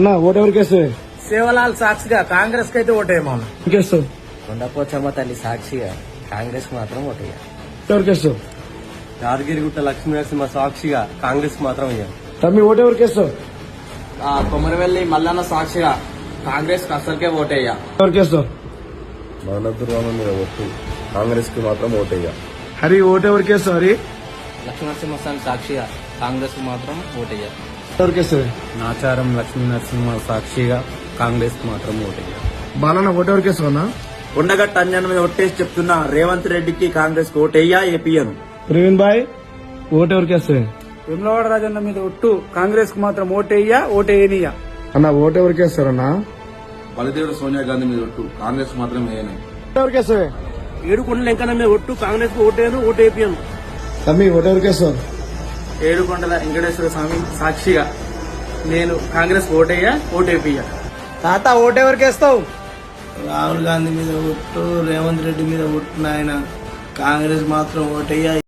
అన్న ఓటెవరికి వేస్తావు సేవలాల్ సాక్షిగా కాంగ్రెస్కి అయితే ఓటేయమో ఇంకేస్తావు కొండపోచమ్మ తల్లి సాక్షిగా కాంగ్రెస్ మాత్రం ఓటయ్యా ఎవరికి వేస్తావు యాదగిరిగుట్ట లక్ష్మీ నరసింహ సాక్షిగా కాంగ్రెస్ మాత్రం అయ్యాం తమ్మి ఓటెవరికి వేస్తావు కొమరవెల్లి మల్లన్న సాక్షిగా కాంగ్రెస్కి అసలుకే ఓటేయ్యా ఎవరికి వేస్తావు మానదుర్గమ్మ మీద ఒట్టు కాంగ్రెస్కి మాత్రం ఓటయ్యా హరి ఓటెవరికి వేస్తావు హరి? లక్ష్మీనరసింహస్వామి సాక్షిగా కాంగ్రెస్ మాత్రం ఓటయ్యా ఎవరికి వేస్తావు నాచారం లక్ష్మీ నరసింహ సాక్షిగా కాంగ్రెస్ మాత్రం ఓటయ్యా. బాలన్న ఓటెవరికి వేస్తావు అన్న ఉండగట్ట అంజన్ మీద ఒట్టేసి చెప్తున్నా రేవంత్ రెడ్డికి కాంగ్రెస్కు ఓటేయ్యా ఏపీఎను ప్రవీణ్ బాయ్ వేస్తావు విమలవాడ రాజన్న మీద ఒట్టు కాంగ్రెస్కు మాత్రం ఓటేయ్యా ఓటేయనియా. అన్న ఓటెవరికి వేస్తారన్నా బలిదేవుడు సోనియా గాంధీ మీద ఒట్టు కాంగ్రెస్ మాత్రం వేయను ఎవరికి వేస్తావే ఏడుకొండల వెంకన్న మీద ఒట్టు కాంగ్రెస్కు ఓటేయను ఓటేపియను. తమ్మి ఓటెవరికి వేస్తావు ఏడుకొండల వెంకటేశ్వర స్వామి సాక్షిగా నేను కాంగ్రెస్ ఓటేయ్యా ఓటేపియ్యా. తాత ఓటెవరికి వేస్తావు రాహుల్ గాంధీ మీద ఒట్టు రేవంత్ రెడ్డి మీద ఒట్టు నాయన. కాంగ్రెస్ మాత్రం ఓటయ్యా.